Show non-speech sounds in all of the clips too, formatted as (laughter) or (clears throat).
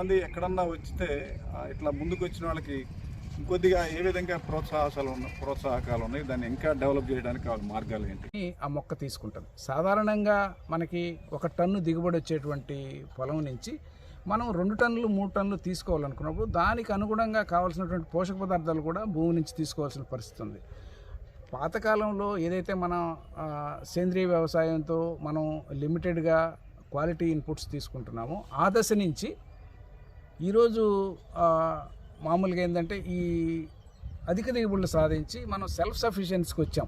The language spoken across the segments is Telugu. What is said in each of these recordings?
ఎక్కడన్నా వచ్చితే ఇట్లా ముందుకు వచ్చిన వాళ్ళకి ఇంకొద్దిగా ఏ విధంగా ప్రోత్సాహాలు ఉన్నాయి ప్రోత్సాహకాలు ఉన్నాయి దాన్ని ఇంకా డెవలప్ చేయడానికి వాళ్ళ మార్గాలు ఏంటి? ఆ మొక్క తీసుకుంటుంది సాధారణంగా మనకి ఒక టన్ను దిగుబడి వచ్చేటువంటి పొలం నుంచి మనం రెండు టన్నులు మూడు టన్నులు తీసుకోవాలనుకున్నప్పుడు దానికి అనుగుణంగా కావాల్సినటువంటి పోషక పదార్థాలు కూడా భూమి నుంచి తీసుకోవాల్సిన పరిస్థితి ఉంది. పాతకాలంలో ఏదైతే మనం సేంద్రీయ సేంద్రియ వ్యవసాయంతో మనం లిమిటెడ్గా క్వాలిటీ ఇన్పుట్స్ తీసుకుంటున్నామో ఆ దశ నుంచి ఈరోజు మామూలుగా ఏంటంటే ఈ అధిక దిగుబడులు సాధించి మనం సెల్ఫ్ సఫిషియన్సీకి వచ్చాం.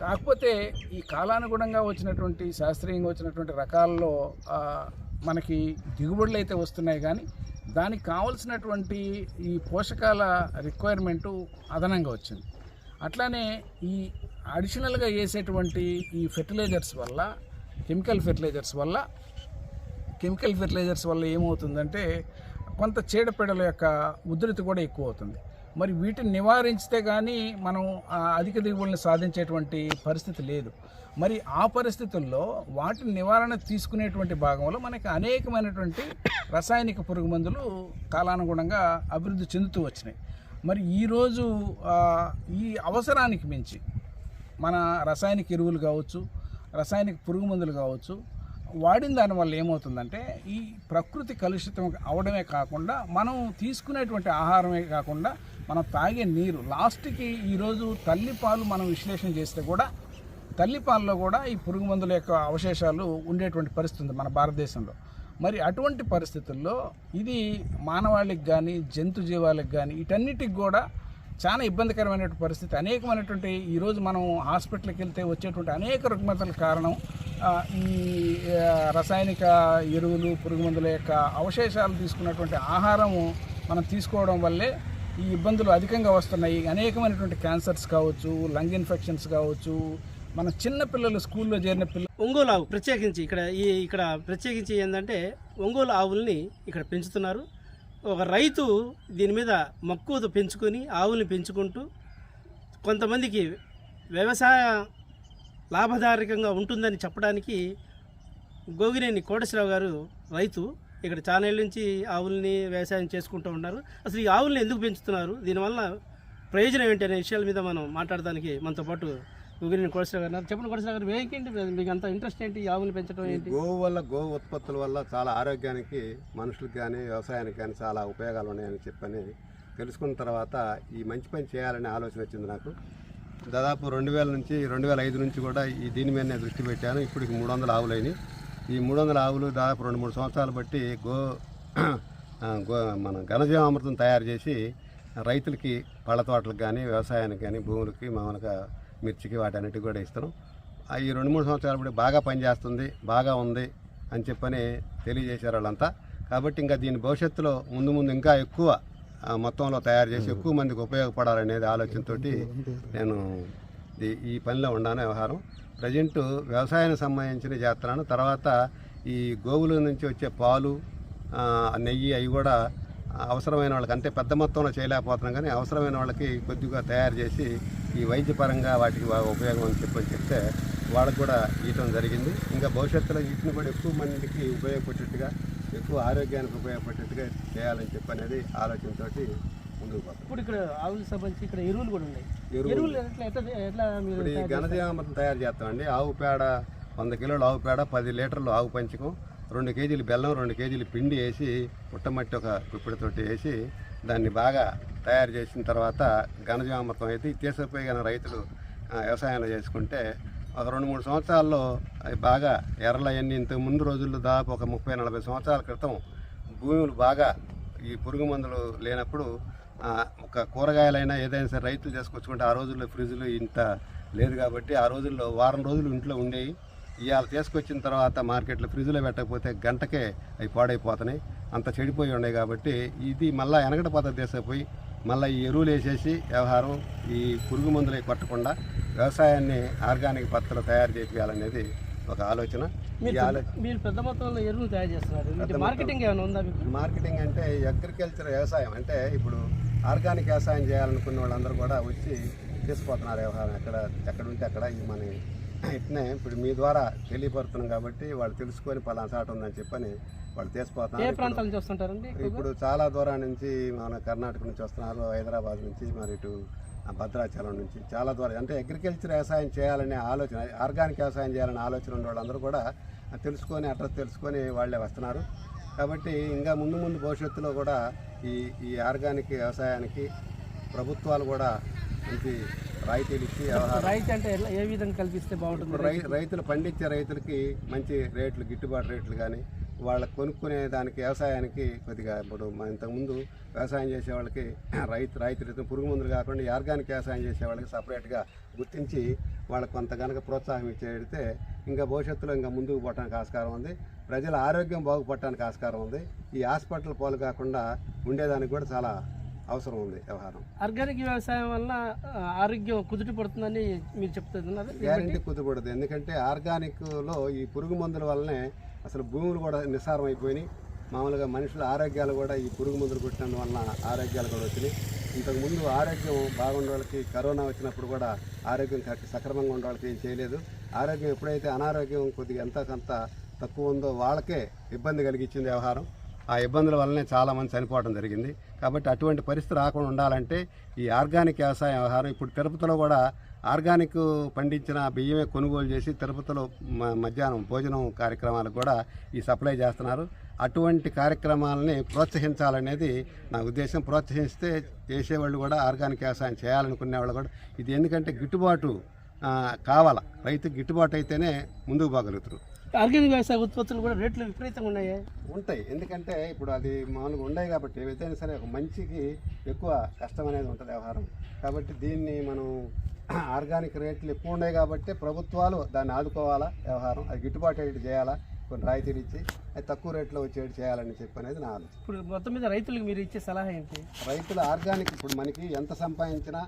కాకపోతే ఈ కాలానుగుణంగా వచ్చినటువంటి శాస్త్రీయంగా వచ్చినటువంటి రకాల్లో మనకి దిగుబడులు అయితే వస్తున్నాయి కానీ దానికి కావలసినటువంటి ఈ పోషకాల రిక్వైర్మెంటు అదనంగా వచ్చింది. అట్లానే ఈ అడిషనల్గా వేసేటువంటి ఈ ఫెర్టిలైజర్స్ వల్ల కెమికల్ ఫెర్టిలైజర్స్ వల్ల కెమికల్ ఫెర్టిలైజర్స్ వల్ల ఏమవుతుందంటే కొంత చీడపీడల యొక్క ఉధృతి కూడా ఎక్కువ అవుతుంది మరి వీటిని నివారించితే కానీ మనం అధిక దిగుబడులను సాధించేటువంటి పరిస్థితి లేదు. మరి ఆ పరిస్థితుల్లో వాటిని నివారణ తీసుకునేటువంటి భాగంలో మనకి అనేకమైనటువంటి రసాయనిక పురుగు మందులు కాలానుగుణంగా అభివృద్ధి చెందుతూ వచ్చినాయి. మరి ఈరోజు ఈ అవసరానికి మించి మన రసాయనిక ఎరువులు కావచ్చు రసాయనిక పురుగు మందులు కావచ్చు వాడిన దానివల్ల ఏమవుతుందంటే ఈ ప్రకృతి కలుషితం అవడమే కాకుండా మనం తీసుకునేటువంటి ఆహారమే కాకుండా మనం తాగే నీరు లాస్ట్కి ఈరోజు తల్లిపాలు మనం విశ్లేషణ చేస్తే కూడా తల్లిపాలలో కూడా ఈ పురుగు మందుల యొక్క అవశేషాలు ఉండేటువంటి పరిస్థితి ఉంది మన భారతదేశంలో. మరి అటువంటి పరిస్థితుల్లో ఇది మానవాళికి కానీ జంతు జీవాలకు కానీ వీటన్నిటికి కూడా చాలా ఇబ్బందికరమైనటువంటి పరిస్థితి. అనేకమైనటువంటి ఈరోజు మనం హాస్పిటల్కి వెళ్తే వచ్చేటువంటి అనేక రుగ్మతల కారణం ఈ రసాయనిక ఎరువులు పురుగు మందుల యొక్క అవశేషాలు తీసుకున్నటువంటి ఆహారము మనం తీసుకోవడం వల్లే ఈ ఇబ్బందులు అధికంగా వస్తున్నాయి. అనేకమైనటువంటి క్యాన్సర్స్ కావచ్చు లంగ్ ఇన్ఫెక్షన్స్ కావచ్చు మన చిన్న పిల్లలు స్కూల్లో చేరిన పిల్లలు ఒంగోలు ఆవు ప్రత్యేకించి ఇక్కడ ఈ ఇక్కడ ప్రత్యేకించి ఏంటంటే ఒంగోలు ఆవుల్ని ఇక్కడ పెంచుతున్నారు. ఒక రైతు దీని మీద మక్కువతో పెంచుకొని ఆవుల్ని పెంచుకుంటూ కొంతమందికి వ్యవసాయ లాభదాయకంగా ఉంటుందని చెప్పడానికి గోగినేని కోటేశ్వరరావు గారు రైతు ఇక్కడ చాలా ఏళ్ళ నుంచి ఆవుల్ని వ్యవసాయం చేసుకుంటూ ఉన్నారు. అసలు ఈ ఆవుల్ని ఎందుకు పెంచుతున్నారు? దీనివల్ల ప్రయోజనం ఏంటి అనే విషయాల మీద మనం మాట్లాడడానికి మనతో పాటు గోగినేని కోటేశ్వరరావు గారు. చెప్పండి కోటేశ్వరరావు గారు ఏంటి మీకు అంత ఇంట్రెస్ట్ ఏంటి ఈ ఆవుల్ని పెంచడం ఏంటి? గోవు వల్ల గో ఉత్పత్తుల వల్ల చాలా ఆరోగ్యానికి మనుషులకు కానీ వ్యవసాయానికి కానీ చాలా ఉపయోగాలు ఉన్నాయని చెప్పని తెలుసుకున్న తర్వాత ఈ మంచి పని చేయాలనే ఆలోచన వచ్చింది నాకు. దాదాపు రెండు వేల నుంచి రెండు వేల ఐదు నుంచి కూడా ఈ దీని మీదనే దృష్టి పెట్టాను. ఇప్పటికి మూడు వందల ఆవులైనవి ఈ మూడు వందల ఆవులు దాదాపు రెండు మూడు సంవత్సరాలు బట్టి గో గో మన ఘనజీవామృతం తయారు చేసి రైతులకి పళ్ళ తోటలకు కానీ వ్యవసాయానికి కానీ భూములకి మామూలుగా మిర్చికి వాటన్నిటికి కూడా ఇస్తున్నాం. ఈ రెండు మూడు సంవత్సరాలు బట్టి బాగా పనిచేస్తుంది బాగా ఉంది అని చెప్పని తెలియజేశారు వాళ్ళంతా. కాబట్టి ఇంకా దీని భవిష్యత్తులో ముందు ముందు ఇంకా ఎక్కువ మొత్తంలో తయారు చేసి ఎక్కువ మందికి ఉపయోగపడాలనేది ఆలోచనతో నేను ఈ- పనిలో ఉన్నాను వ్యవహారం. ప్రజెంట్ వ్యవసాయానికి సంబంధించిన చేస్తున్నాను తర్వాత ఈ గోవుల నుంచి వచ్చే పాలు నెయ్యి అవి కూడా అవసరమైన వాళ్ళకి అంటే పెద్ద మొత్తంలో చేయలేకపోతున్నాం కానీ అవసరమైన వాళ్ళకి కొద్దిగా తయారు చేసి ఈ వైద్యపరంగా వాటికి ఉపయోగం అని చెప్పని చెప్తే వాళ్ళకు కూడా ఇవ్వటం జరిగింది. ఇంకా భవిష్యత్తులో వీటిని కూడా ఎక్కువ మందికి ఉపయోగపడేట్టుగా ఎక్కువ ఆరోగ్యానికి ఉపయోగపడేట్టుగా చేయాలని చెప్పి అనేది ఆలోచనతోటి ముందుకు పోతాం ఇప్పుడు ఇక్కడ ఆవులకు సంబంధించి ఇక్కడ ఎరువులు కూడా ఉన్నాయి. ఎరువులు. ఎట్లా మీరు ఈ ఘనజీవామృతం తయారు చేస్తామండి. ఆవు పేడ వంద కిలోలు ఆవు పేడ పది లీటర్లు ఆవు పంచకం రెండు కేజీలు బెల్లం రెండు కేజీలు పిండి వేసి పుట్టమట్టి ఒక పిప్పిడితోటి వేసి దాన్ని బాగా తయారు చేసిన తర్వాత ఘనజీవామృతం అయితే తీసుకుపోయి రైతులు వ్యవసాయంలో చేసుకుంటే ఒక రెండు మూడు సంవత్సరాల్లో అవి బాగా ఎర్రలవన్నీ ఇంతకు ముందు రోజుల్లో దాదాపు ఒక ముప్పై నలభై సంవత్సరాల క్రితం భూములు బాగా ఈ పురుగు మందులు లేనప్పుడు ఒక కూరగాయలైనా ఏదైనా సరే రైతులు చేసుకొచ్చుకుంటే ఆ రోజుల్లో ఫ్రిడ్జ్లు ఇంత లేదు కాబట్టి ఆ రోజుల్లో వారం రోజులు ఇంట్లో ఉండేవి. ఇవాళ తీసుకొచ్చిన తర్వాత మార్కెట్లో ఫ్రిడ్జ్లో పెట్టకపోతే గంటకే అవి పాడైపోతున్నాయి. అంత చెడిపోయి ఉన్నాయి కాబట్టి ఇది మళ్ళీ వెనకట పద్ధతి పోయి మళ్ళీ ఈ ఎరువులు వేసేసి వ్యవహారం ఈ పురుగు మందులు అవి కొట్టకుండా వ్యవసాయాన్ని ఆర్గానిక్ పద్ధతిలో తయారు చేయాలనేది ఒక ఆలోచన. మీరు పెద్ద- మొత్తంలో ఎరువులు తయారు చేస్తున్నారు. మార్కెటింగ్ ఏమైనా ఉందా మీకు? మార్కెటింగ్ అంటే అగ్రికల్చర్ వ్యవసాయం. అంటే ఇప్పుడు ఆర్గానిక్ వ్యవసాయం చేయాలనుకున్న వాళ్ళందరూ కూడా వచ్చి తీసుకుపోతున్నారు వ్యవహారం. ఎక్కడ ఎక్కడ ఉంటే అక్కడ ఇది మన. ఇట్నే ఇప్పుడు మీ ద్వారా తెలియపడుతున్నాం కాబట్టి వాళ్ళు తెలుసుకొని పలానా చాట ఉందని చెప్పని వాళ్ళు ఏ తీసిపోతున్నారు ఇప్పుడు- చాలా దూరం నుంచి మన కర్ణాటక నుంచి వస్తున్నారు హైదరాబాద్ నుంచి మరి ఇటు భద్రాచలం నుంచి చాలా దూరం అంటే అగ్రికల్చర్ వ్యవసాయం చేయాలనే ఆలోచన ఆర్గానిక్ వ్యవసాయం చేయాలనే ఆలోచన ఉన్న వాళ్ళందరూ కూడా తెలుసుకొని అడ్రస్ తెలుసుకొని వాళ్ళే వస్తున్నారు. కాబట్టి ఇంకా ముందు ముందు భవిష్యత్తులో కూడా ఈ ఈ ఆర్గానిక్ వ్యవసాయానికి ప్రభుత్వాలు కూడా మంచి రాయితీలు ఇచ్చి రైతు అంటే ఏ విధంగా కల్పిస్తే బాగుంటుంది రైతులు పండించే రైతులకి మంచి రేట్లు గిట్టుబాటు రేట్లు కానీ వాళ్ళ కొనుక్కునే దానికి వ్యవసాయానికి కొద్దిగా ఇప్పుడు ఇంతకుముందు వ్యవసాయం చేసే వాళ్ళకి (clears throat) రైతు రైతు రైతు పురుగు మందులు కాకుండా ఈ ఆర్గానిక్ వ్యవసాయం చేసే వాళ్ళకి సపరేట్గా గుర్తించి వాళ్ళకి కొంత కనుక ప్రోత్సాహం ఇచ్చేడితే ఇంకా భవిష్యత్తులో ఇంకా ముందుకు పోవడానికి ఆస్కారం ఉంది. ప్రజల ఆరోగ్యం బాగుపడటానికి ఆస్కారం ఉంది. ఈ హాస్పిటల్ పోలు కాకుండా ఉండేదానికి కూడా చాలా అవసరం ఉంది వ్యవహారం. ఆర్గానిక్ వ్యవసాయం వల్ల ఆరోగ్యం కుదుట పడుతుందని మీరు చెప్తున్నారు గ్యారంటీ కుదుపడదు ఎందుకంటే ఆర్గానిక్లో ఈ పురుగు మందుల వల్లనే అసలు భూములు కూడా నిస్సారం అయిపోయినాయి. మామూలుగా మనుషుల ఆరోగ్యాలు కూడా ఈ పురుగు మందులు కొట్టినందువలన ఆరోగ్యాలు కూడా వచ్చినాయి. ఇంతకుముందు ఆరోగ్యం బాగుండే వాళ్ళకి కరోనా వచ్చినప్పుడు కూడా ఆరోగ్యం కరెక్ట్ సక్రమంగా ఉండే వాళ్ళకి ఏం చేయలేదు. ఆరోగ్యం ఎప్పుడైతే అనారోగ్యం కొద్దిగా ఎంత కొంత తక్కువ ఉందో వాళ్ళకే ఇబ్బంది కలిగించింది వ్యవహారం. ఆ ఇబ్బందుల వల్లనే చాలామంది చనిపోవడం జరిగింది. కాబట్టి అటువంటి పరిస్థితి రాకుండా ఉండాలంటే ఈ ఆర్గానిక్ వ్యవసాయ వ్యవహారం ఇప్పుడు తిరుపతిలో కూడా ఆర్గానిక్ పండించిన బియ్యమే కొనుగోలు చేసి తిరుపతిలో మధ్యాహ్నం భోజనం కార్యక్రమాలకు కూడా ఈ సప్లై చేస్తున్నారు. అటువంటి కార్యక్రమాలని ప్రోత్సహించాలనేది నా ఉద్దేశం. ప్రోత్సహిస్తే చేసేవాళ్ళు కూడా ఆర్గానిక్ వ్యవసాయం చేయాలనుకునే వాళ్ళు కూడా. ఇది ఎందుకంటే గిట్టుబాటు ఆ, కావాల. గిట్టుబాటు అయితేనే ముందుకు పోగలుగుతారు. ఆర్గానిక్ వ్యవసాయ ఉత్పత్తులు కూడా రేట్లు విపరీతంగా ఉన్నాయి. ఉంటాయి. ఎందుకంటే ఇప్పుడు అది మామూలుగా ఉన్నాయి కాబట్టి ఏదైనా సరే ఒక మంచికి ఎక్కువ కష్టం అనేది ఉంటుంది వ్యవహారం. కాబట్టి దీన్ని మనం (clears throat) ఆర్గానిక్ రేట్లు ఎక్కువ ఉన్నాయి కాబట్టి ప్రభుత్వాలు దాన్ని ఆదుకోవాలా వ్యవహారం? అది గిట్టుబాటు అయ్యేటి చేయాలా? కొన్ని రాయితీలు ఇచ్చి అది తక్కువ రేట్లో వచ్చేటి చేయాలని చెప్పి అనేది నా ఆలోచన. ఇప్పుడు మొత్తం మీద రైతులకు మీరు ఇచ్చే సలహా ఏంటి? రైతులు ఆర్గానిక్ ఇప్పుడు మనకి ఎంత సంపాదించినా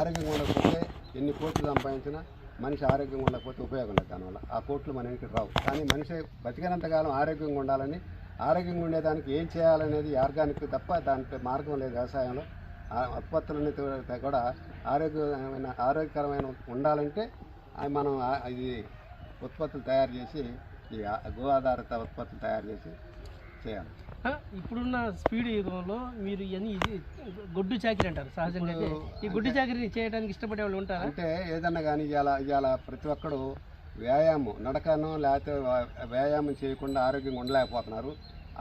ఆరోగ్యంగా ఉండకపోతే ఎన్ని కోట్లు సంపాదించినా మనిషి ఆరోగ్యంగా ఉండకపోతే ఉపయోగం లేదు దానివల్ల. ఆ కోట్లు మన ఇంటికి రావు. కానీ మనిషి బతికినంతకాలం ఆరోగ్యంగా ఉండాలని ఆరోగ్యంగా ఉండేదానికి ఏం చేయాలనేది ఆర్గానిక్ తప్ప దాంట్లో మార్గం లేదు వ్యవసాయంలో. ఆ ఉత్పత్తులన్నీ కూడా ఆరోగ్యమైన ఆరోగ్యకరమైన ఉండాలంటే మనం ఇది ఉత్పత్తులు తయారు చేసి ఈ గో ఆధారిత ఉత్పత్తులు తయారు చేసి చేయాలి. ఇప్పుడున్న స్పీడ్ యుగంలో మీరు ఇవన్నీ ఇది గొడ్డు చాకిరి అంటారు సహజంగా ఈ గొడ్డు చాకిరి చేయడానికి ఇష్టపడే వాళ్ళు ఉంటారా? అంటే ఏదన్నా కానీ ఇవాళ ఇవాళ ప్రతి ఒక్కడు వ్యాయామం నడకను లేకపోతే వ్యాయామం చేయకుండా ఆరోగ్యంగా ఉండలేకపోతున్నారు.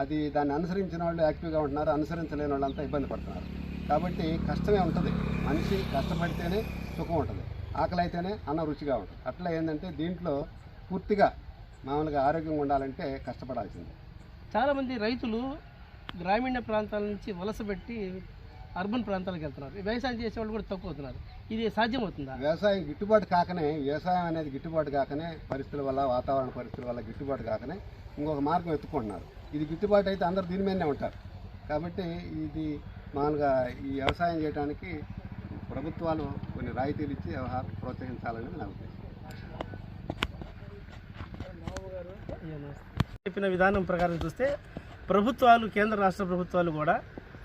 అది దాన్ని అనుసరించిన వాళ్ళు యాక్టివ్గా ఉంటున్నారు అనుసరించలేని వాళ్ళంతా ఇబ్బంది పడుతున్నారు. కాబట్టి కష్టమే ఉంటుంది. మనిషి కష్టపడితేనే సుఖం ఉంటుంది. ఆకలి అయితేనే అన్న రుచిగా ఉంటుంది. అట్లా ఏంటంటే దీంట్లో పూర్తిగా మామూలుగా ఆరోగ్యంగా ఉండాలంటే కష్టపడాల్సిందే. చాలామంది రైతులు గ్రామీణ ప్రాంతాల నుంచి వలస పెట్టి అర్బన్ ప్రాంతాలకు వెళ్తున్నారు. వ్యవసాయం చేసే వాళ్ళు కూడా తక్కువ అవుతున్నారు. ఇది సాధ్యమవుతుందా? వ్యవసాయం గిట్టుబాటు కాకనే వ్యవసాయం అనేది గిట్టుబాటు కాకనే పరిస్థితుల వల్ల వాతావరణ పరిస్థితుల వల్ల గిట్టుబాటు కాకనే ఇంకొక మార్గం ఎత్తుకుంటున్నారు. ఇది గిట్టుబాటు అయితే అందరు దీని మీదనే ఉంటారు. కాబట్టి ఇది మామూలుగా ఈ వ్యవసాయం చేయడానికి ప్రభుత్వాలు కొన్ని రాయితీలు ఇచ్చి వ్యవహారం ప్రోత్సహించాలనేది నా ఉద్దేశం. చెప్పిన విధానం ప్రకారం చూస్తే ప్రభుత్వాలు కేంద్ర రాష్ట్ర ప్రభుత్వాలు కూడా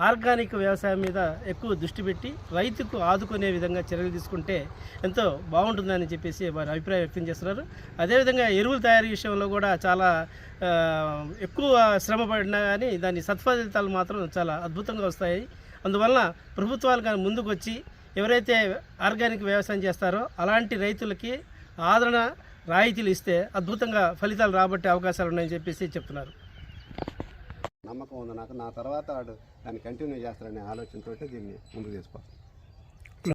ఆర్గానిక్ వ్యవసాయం మీద ఎక్కువ దృష్టి పెట్టి రైతుకు ఆదుకునే విధంగా చర్యలు తీసుకుంటే ఎంతో బాగుంటుందని చెప్పేసి వారి అభిప్రాయం వ్యక్తం చేస్తున్నారు. అదేవిధంగా ఎరువుల తయారీ విషయంలో కూడా చాలా ఎక్కువ శ్రమ పడినా కానీ దాని సత్ఫలితాలు మాత్రం చాలా అద్భుతంగా వస్తాయి. అందువలన ప్రభుత్వాలు కానీ ముందుకు వచ్చి ఎవరైతే ఆర్గానిక్ వ్యవసాయం చేస్తారో అలాంటి రైతులకి ఆదరణ రాయితీలు ఇస్తే అద్భుతంగా ఫలితాలు రాబట్టే అవకాశాలు ఉన్నాయని చెప్పేసి చెప్తున్నారు. నమ్మకం ఉంది నాకు. నా తర్వాత వాడు దాన్ని కంటిన్యూ చేస్తారనే ఆలోచనతో దీన్ని ముందుకు తీసుకోవాలి